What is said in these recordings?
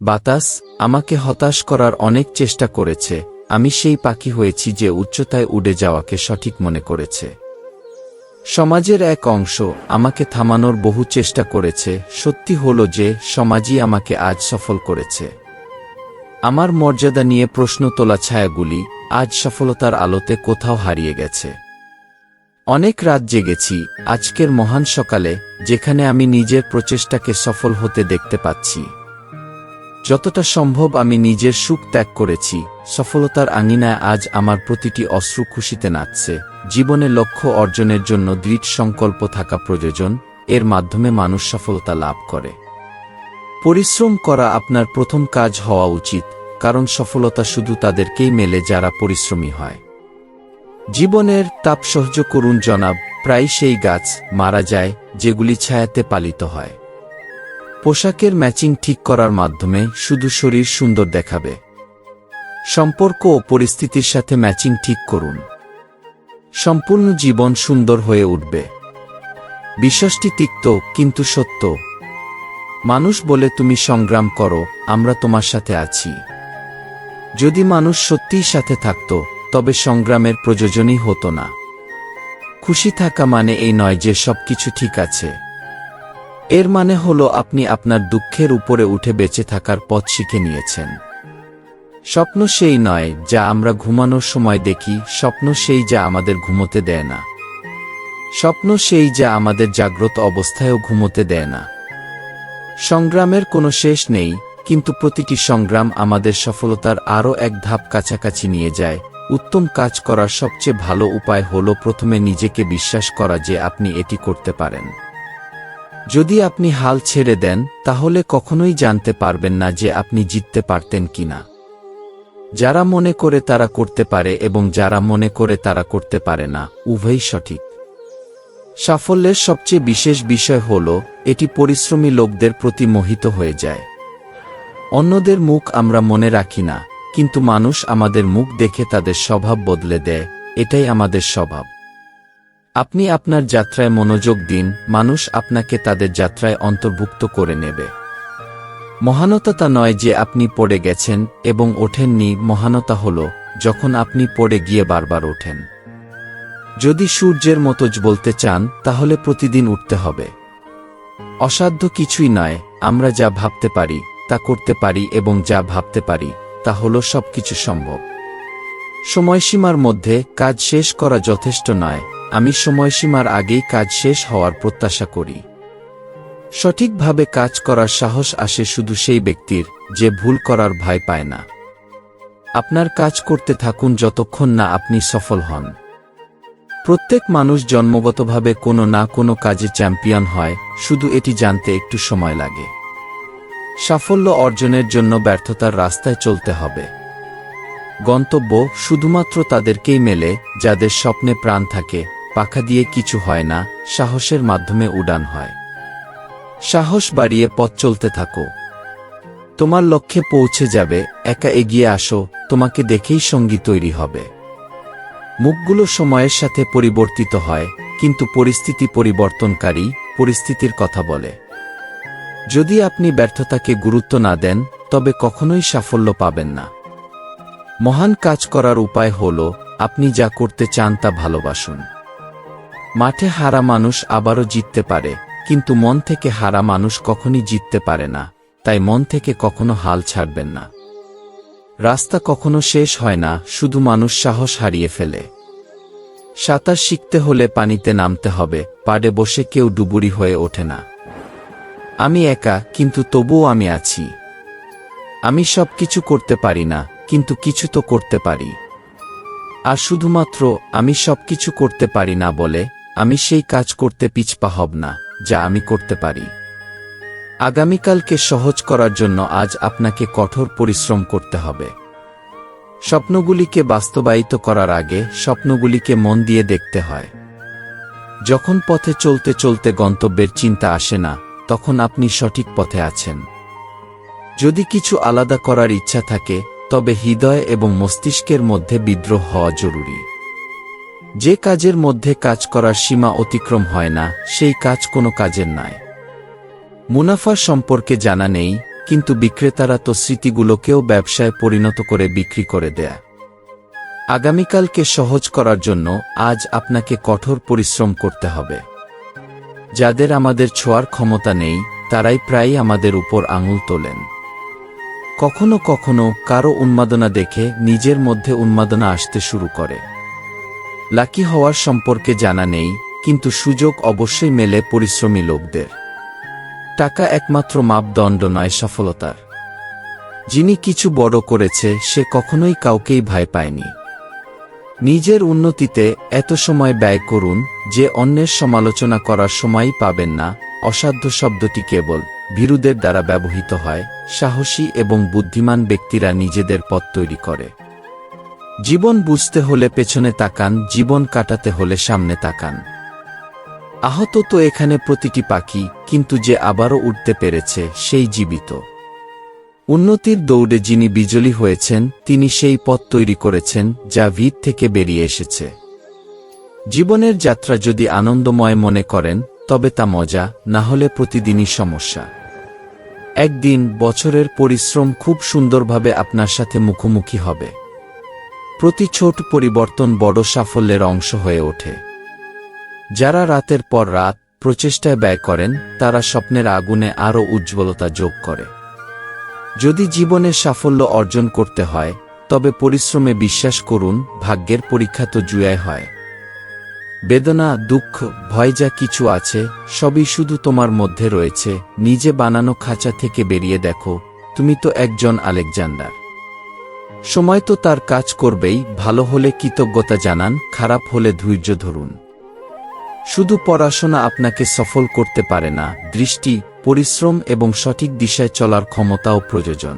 বাতাস আমাকে হতাশ করার অনেক চেষ্টা করেছে, আমি সেই পাখি হয়েছি যে উচ্চতায় উড়ে যাওয়াকে সঠিক মনে করেছে। সমাজের এক অংশ আমাকে থামানোর বহু চেষ্টা করেছে, সত্যি হল যে সমাজই আমাকে আজ সফল করেছে। আমার মর্যাদা নিয়ে প্রশ্ন তোলা ছায়াগুলি আজ সফলতার আলোতে কোথাও হারিয়ে গেছে। অনেক রাত জেগেছি, আজকের মহান সকালে, যেখানে আমি নিজের প্রচেষ্টাকে সফল হতে দেখতে পাচ্ছি। যতটা সম্ভব আমি নিজের সুখ ত্যাগ করেছি, সফলতার আঙিনায় আজ আমার প্রতিটি অশ্রু খুশিতে নাচছে। জীবনে লক্ষ্য অর্জনের জন্য দৃঢ় সংকল্প থাকা প্রয়োজন, এর মাধ্যমে মানুষ সফলতা লাভ করে। পরিশ্রম করা আপনার প্রথম কাজ হওয়া উচিত, কারণ সফলতা শুধু তাদেরকেই মেলে যারা পরিশ্রমী হয়। জীবনের তাপ সহ্য করুন জনাব প্রায় সেই গাছ মারা যায়, যেগুলি ছায়াতে পালিত হয়। পোশাকের ম্যাচিং ঠিক করার মাধ্যমে শুধু শরীর সুন্দর দেখাবে। সম্পর্ক ও পরিস্থিতির সাথে ম্যাচিং ঠিক করুন। সম্পূর্ণ জীবন সুন্দর হয়ে উঠবে। বিশ্বাসটি তিক্ত কিন্তু সত্য। মানুষ বলে, তুমি সংগ্রাম করো, আমরা তোমার সাথে আছি। যদি মানুষ সত্যিই সাথে থাকত, তবে সংগ্রামের প্রয়োজনই হতো না। খুশি থাকা মানে এই নয় যে সবকিছু ঠিক আছে। এর মানে হলো আপনি আপনার দুঃখের উপরে উঠে বেঁচে থাকার পথ শিখে নিয়েছেন। স্বপ্ন সেই নয় যা আমরা ঘুমানোর সময় দেখি, স্বপ্ন সেই যা আমাদের ঘুমোতে দেয় না। স্বপ্ন সেই যা আমাদের জাগ্রত অবস্থায়ও ঘুমোতে দেয় না। সংগ্রামের কোনো শেষ নেই, কিন্তু প্রতিটি সংগ্রাম আমাদের সফলতার আরও এক ধাপ কাছাকাছি নিয়ে যায়। উত্তম কাজ করার সবচেয়ে ভালো উপায় হল প্রথমে নিজেকে বিশ্বাস করা যে আপনি এটি করতে পারেন। যদি আপনি হাল ছেড়ে দেন, তাহলে কখনোই জানতে পারবেন না যে আপনি জিততে পারতেন কিনা। যারা মনে করে তারা করতে পারে এবং যারা মনে করে তারা করতে পারে না, উভয়ই সঠিক। সাফল্যের সবচেয়ে বিশেষ বিষয় হল, এটি পরিশ্রমী লোকদের প্রতি মোহিত হয়ে যায়। অন্যদের মুখ আমরা মনে রাখি না, কিন্তু মানুষ আমাদের মুখ দেখে তাদের স্বভাব বদলে দেয়, এটাই আমাদের স্বভাব। আপনি আপনার যাত্রায় মনোযোগ দিন, মানুষ আপনাকে তাদের যাত্রায় অন্তর্ভুক্ত করে নেবে। মহানতা নয় যে আপনি পড়ে গেছেন এবং ওঠেননি, মহানতা হল, যখন আপনি পড়ে গিয়ে বারবার ওঠেন। যদি সূর্যের মতো বলতে চান, তাহলে প্রতিদিন উঠতে হবে। অসাধ্য কিছুই নয়, আমরা যা ভাবতে পারি, তা করতে পারি এবং যা ভাবতে পারি, তা হল সবকিছু সম্ভব। সময়সীমার মধ্যে কাজ শেষ করা যথেষ্ট নয় আমি সময়সীমার আগেই কাজ শেষ হওয়ার প্রত্যাশা করি। সঠিকভাবে কাজ করার সাহস আসে শুধু সেই ব্যক্তির, যে ভুল করার ভয় পায় না। আপনার কাজ করতে থাকুন যতক্ষণ না আপনি সফল হন। প্রত্যেক মানুষ জন্মগতভাবে কোনো না কোনো কাজে চ্যাম্পিয়ন হয়, শুধু এটি জানতে একটু সময় লাগে। সাফল্য অর্জনের জন্য ব্যর্থতার রাস্তায় চলতে হবে। গন্তব্য শুধুমাত্র তাদেরকেই মেলে, যাদের স্বপ্নে প্রাণ থাকে পাখা দিয়ে কিছু হয় না, সাহসের মাধ্যমে উড়ান হয়। সাহস বাড়িয়ে পথ চলতে থাকো। তোমার লক্ষ্যে পৌঁছে যাবে, একা এগিয়ে আসো, তোমাকে দেখেই সঙ্গী তৈরি হবে। মুখগুলো সময়ের সাথে পরিবর্তিত হয়, কিন্তু পরিস্থিতি পরিবর্তনকারী, পরিস্থিতির কথা বলে। যদি আপনি ব্যর্থতাকে গুরুত্ব না দেন, তবে কখনোই সাফল্য পাবেন না। মহান কাজ করার উপায় হল, আপনি যা করতে চান তা ভালোবাসুন। মাঠে হারা মানুষ আবারও জিততে পারে, কিন্তু মন থেকে হারা মানুষ কখনই জিততে পারে না, তাই মন থেকে কখনো হাল ছাড়বেন না। রাস্তা কখনো শেষ হয় না, শুধু মানুষ সাহস হারিয়ে ফেলে। সাঁতার শিখতে হলে পানিতে নামতে হবে, পাড়ে বসে কেউ ডুবুরি হয়ে ওঠে না। আমি একা, কিন্তু তবুও আমি আছি। আমি সব কিছু করতে পারি না, কিন্তু কিছু তো করতে পারি। আর শুধুমাত্র আমি সব কিছু করতে পারি না বলে আমি সেই কাজ করতে পিছপা হব না, যা আমি করতে পারি। আগামীকালকে সহজ করার জন্য আজ আপনাকে কঠোর পরিশ্রম করতে হবে। স্বপ্নগুলিকে বাস্তবায়িত করার আগে স্বপ্নগুলিকে মন দিয়ে দেখতে হয়। যখন পথে চলতে চলতে গন্তব্যের চিন্তা আসে না, তখন আপনি সঠিক পথে আছেন। যদি কিছু আলাদা করার ইচ্ছা থাকে, তবে হৃদয় এবং মস্তিষ্কের মধ্যে বিদ্রোহ হওয়া জরুরি। যে কাজের মধ্যে কাজ করার সীমা অতিক্রম হয় না, সেই কাজ কোনো কাজের নয়। মুনাফা সম্পর্কে জানা নেই, কিন্তু বিক্রেতারা তো স্মৃতিগুলোকেও ব্যবসায় পরিণত করে বিক্রি করে দেয়। আগামীকালকে সহজ করার জন্য আজ আপনাকে কঠোর পরিশ্রম করতে হবে। যাদের আমাদের ছোঁয়ার ক্ষমতা নেই, তারাই প্রায়ই আমাদের উপর আঙুল তোলেন। কখনো কখনো কারও উন্মাদনা দেখে নিজের মধ্যে উন্মাদনা আসতে শুরু করে। লাকি হওয়ার সম্পর্কে জানা নেই, কিন্তু সুযোগ অবশ্যই মেলে পরিশ্রমী লোকদের। টাকা একমাত্র মাপদণ্ড নয় সফলতার। যিনি কিছু বড় করেছে, সে কখনোই কাউকেই ভয় পায়নি। নিজের উন্নতিতে এত সময় ব্যয় করুন, যে অন্যের সমালোচনা করার সময়ই পাবেন না, অসাধ্য শব্দটি কেবল ভীরুদের দ্বারা ব্যবহৃত হয়, সাহসী এবং বুদ্ধিমান ব্যক্তিরা নিজেদের পথ তৈরি করে। জীবন বুঝতে হলে পেছনে তাকান, জীবন কাটাতে হলে সামনে তাকান। আহত তো এখানে প্রতিটি পাখি, কিন্তু যে আবারও উঠতে পেরেছে, সেই জীবিত। উন্নতির দৌড়ে যিনি বিজলি হয়েছেন, তিনি সেই পথ তৈরি করেছেন, যা ভিত থেকে বেরিয়ে এসেছে। জীবনের যাত্রা যদি আনন্দময় মনে করেন, তবে তা মজা, না হলে প্রতিদিনই সমস্যা। একদিন বছরের পরিশ্রম খুব সুন্দরভাবে আপনার সাথে মুখোমুখি হবে। প্রতি ছোট পরিবর্তন বড় সাফল্যের অংশ হয়ে ওঠে। যারা রাতের পর রাত প্রচেষ্টায় ব্যয় করেন, তারা স্বপ্নের আগুনে আরও উজ্জ্বলতা যোগ করে। যদি জীবনে সাফল্য অর্জন করতে হয়, তবে পরিশ্রমে বিশ্বাস করুন, ভাগ্যের পরীক্ষা তো জুয়ায় হয়। বেদনা, দুঃখ, ভয় যা কিছু আছে, সবই শুধু তোমার মধ্যে রয়েছে, নিজে বানানো খাঁচা থেকে বেরিয়ে দেখো, তুমি তো একজন আলেকজান্ডার। সময় তো তার কাজ করবেই, ভালো হলে কৃতজ্ঞতা জানান, খারাপ হলে ধৈর্য ধরুন। শুধু পড়াশোনা আপনাকে সফল করতে পারে না, দৃষ্টি, পরিশ্রম এবং সঠিক দিশায় চলার ক্ষমতাও প্রয়োজন।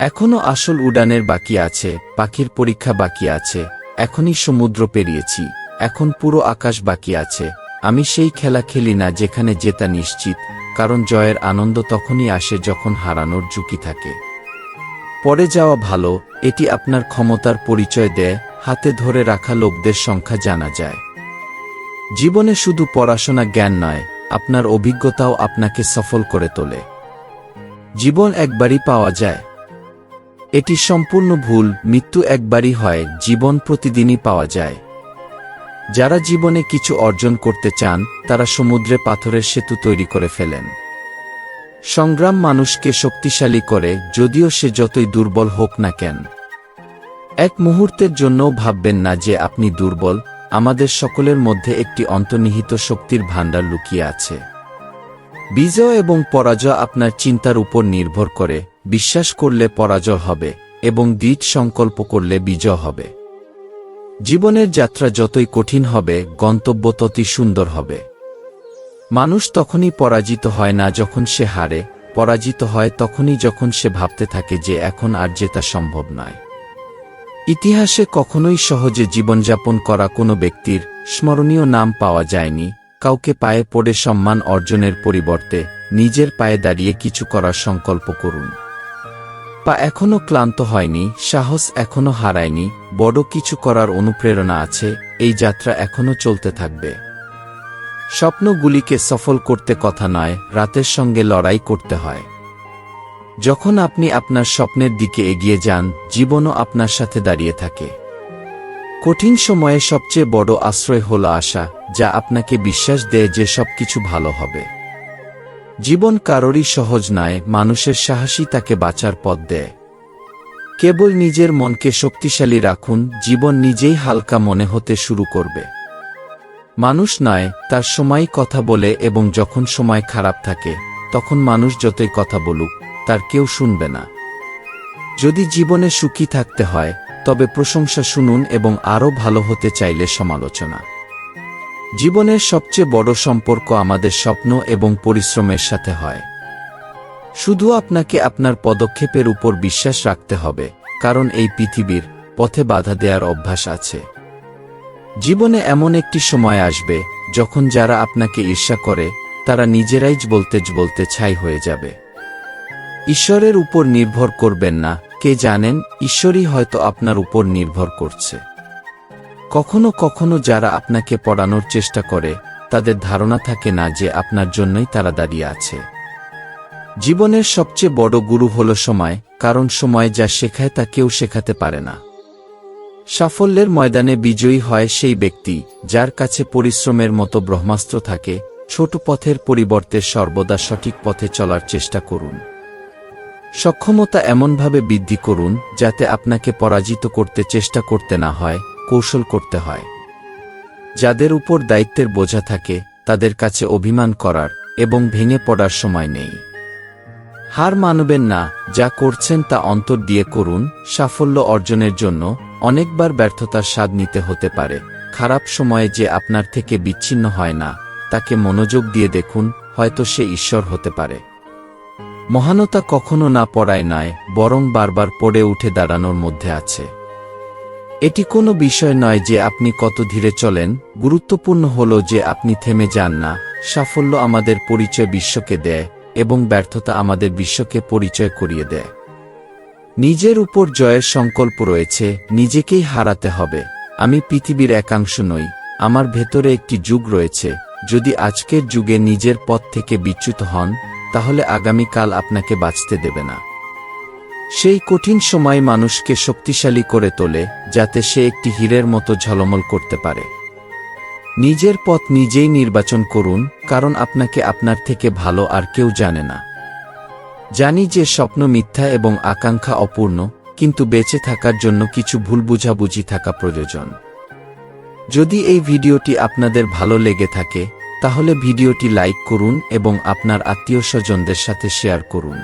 এখনও আসল উড়ানের বাকি আছে, পাখির পরীক্ষা বাকি আছে, এখনই সমুদ্র পেরিয়েছি, এখন পুরো আকাশ বাকি আছে। আমি সেই খেলা খেলি না যেখানে জেতা নিশ্চিত, কারণ জয়ের আনন্দ তখনই আসে যখন হারানোর ঝুঁকি থাকে। পরে যাওয়া ভালো, এটি আপনার ক্ষমতার পরিচয় দেয়, হাতে ধরে রাখা লোকদের সংখ্যা জানা যায়। জীবনে শুধু পড়াশোনা জ্ঞান নয়, আপনার অভিজ্ঞতাও আপনাকে সফল করে তোলে। জীবন একবারই পাওয়া যায়। এটি সম্পূর্ণ ভুল, মৃত্যু একবারই হয়, জীবন প্রতিদিনই পাওয়া যায়। যারা জীবনে কিছু অর্জন করতে চান, তারা সমুদ্রে পাথরের সেতু তৈরি করে ফেলেন। সংগ্রাম মানুষকে শক্তিশালী করে, যদিও সে যতই দুর্বল হোক না কেন। এক মুহূর্তের জন্যও ভাববেন না যে আপনি দুর্বল, আমাদের সকলের মধ্যে একটি অন্তর্নিহিত শক্তির ভাণ্ডার লুকিয়ে আছে। বিজয় এবং পরাজয় আপনার চিন্তার উপর নির্ভর করে, বিশ্বাস করলে পরাজয় হবে, এবং দৃঢ় সংকল্প করলে বিজয় হবে। জীবনের যাত্রা যতই কঠিন হবে, গন্তব্য ততই সুন্দর হবে। মানুষ তখনই পরাজিত হয় না যখন সে হারে, পরাজিত হয় তখনই যখন সে ভাবতে থাকে যে এখন আর জেতা সম্ভব নয়। ইতিহাসে কখনোই সহজে জীবনযাপন করা কোনো ব্যক্তির স্মরণীয় নাম পাওয়া যায়নি, কাউকে পায়ে পড়ে সম্মান অর্জনের পরিবর্তে নিজের পায়ে দাঁড়িয়ে কিছু করার সংকল্প করুন। পা এখনও ক্লান্ত হয়নি, সাহস এখনও হারায়নি, বড় কিছু করার অনুপ্রেরণা আছে, এই যাত্রা এখনও চলতে থাকবে। স্বপ্নগুলিকে সফল করতে কথা নয়, রাতের সঙ্গে লড়াই করতে হয়। যখন আপনি আপনার স্বপ্নের দিকে এগিয়ে যান, জীবনও আপনার সাথে দাঁড়িয়ে থাকে। কঠিন সময়ে সবচেয়ে বড় আশ্রয় হল আশা, যা আপনাকে বিশ্বাস দেয় যে সবকিছু ভালো হবে। জীবন কারোরই সহজ নয়, মানুষের সাহসী তাকে বাঁচার পথ দেয়। কেবল নিজের মনকে শক্তিশালী রাখুন, জীবন নিজেই হালকা মনে হতে শুরু করবে। মানুষ নয়, তার সময় কথা বলে এবং যখন সময় খারাপ থাকে, তখন মানুষ যতই কথা বলুক, তার কেউ শুনবে না। যদি জীবনে সুখী থাকতে হয়, তবে প্রশংসা শুনুন এবং আরও ভালো হতে চাইলে সমালোচনা। জীবনের সবচেয়ে বড় সম্পর্ক আমাদের স্বপ্ন এবং পরিশ্রমের সাথে হয়। শুধু আপনাকে আপনার পদক্ষেপের উপর বিশ্বাস রাখতে হবে, কারণ এই পৃথিবীর পথে বাধা দেওয়ার অভ্যাস আছে। জীবনে এমন একটি সময় আসবে, যখন যারা আপনাকে ঈর্ষা করে, তারা নিজেরাই বলতে বলতে ছাই হয়ে যাবে। ঈশ্বরের উপর নির্ভর করবেন না, কে জানেন, ঈশ্বরই হয়তো আপনার উপর নির্ভর করছে। কখনো কখনো যারা আপনাকে পড়ানোর চেষ্টা করে, তাদের ধারণা থাকে না যে আপনার জন্যই তারা দাঁড়িয়ে আছে। জীবনের সবচেয়ে বড় গুরু হল সময়, কারণ সময় যা শেখায় তা কেউ শেখাতে পারে না। সাফল্যের ময়দানে বিজয়ী হয় সেই ব্যক্তি, যার কাছে পরিশ্রমের মতো ব্রহ্মাস্ত্র থাকে, ছোট পথের পরিবর্তে সর্বদা সঠিক পথে চলার চেষ্টা করুন। সক্ষমতা এমনভাবে বৃদ্ধি করুন, যাতে আপনাকে পরাজিত করতে চেষ্টা করতে না হয়, কৌশল করতে হয়। যাদের উপর দায়িত্বের বোঝা থাকে, তাদের কাছে অভিমান করার এবং ভেঙে পড়ার সময় নেই। হার মানবেন না, যা করছেন তা অন্তর দিয়ে করুন, সাফল্য অর্জনের জন্য অনেকবার ব্যর্থতার স্বাদ নিতে হতে পারে। খারাপ সময়ে যে আপনার থেকে বিচ্ছিন্ন হয় না, তাকে মনোযোগ দিয়ে দেখুন, হয়তো সে ঈশ্বর হতে পারে। মহানতা কখনো না পড়ায় নয়, বরং বারবার পড়ে উঠে দাঁড়ানোর মধ্যে আছে। এটি কোনো বিষয় নয় যে আপনি কত ধীরে চলেন, গুরুত্বপূর্ণ হল যে আপনি থেমে যান না, সাফল্য আমাদের পরিচয় বিশ্বকে দেয় এবং ব্যর্থতা আমাদের বিশ্বকে পরিচয় করিয়ে দেয়। নিজের উপর জয়ের সংকল্প রয়েছে, নিজেকেই হারাতে হবে। আমি পৃথিবীর একাংশ নই, আমার ভেতরে একটি যুগ রয়েছে। যদি আজকের যুগে নিজের পথ থেকে বিচ্যুত হন, তাহলে আগামীকাল আপনাকে বাঁচতে দেবে না। সেই কঠিন সময় মানুষকে শক্তিশালী করে তোলে, যাতে সে একটি হীরের মতো ঝলমল করতে পারে। নিজের পথ নিজেই নির্বাচন করুন, কারণ আপনাকে আপনার থেকে ভালো আর কেউ জানে না। জানি যে স্বপ্ন মিথ্যা এবং আকাঙ্ক্ষা অপূর্ণ, কিন্তু বেঁচে থাকার জন্য কিছু ভুল বুঝাবুঝি থাকা প্রয়োজন। যদি এই ভিডিওটি আপনাদের ভালো লেগে থাকে, তাহলে ভিডিওটি লাইক করুন এবং আপনার আত্মীয় স্বজনদের সাথে শেয়ার করুন।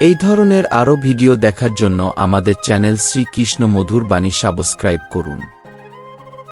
এই ধরনের আরও ভিডিও দেখার জন্য আমাদের চ্যানেল শ্রীকৃষ্ণ মধুর বাণী সাবস্ক্রাইব করুন।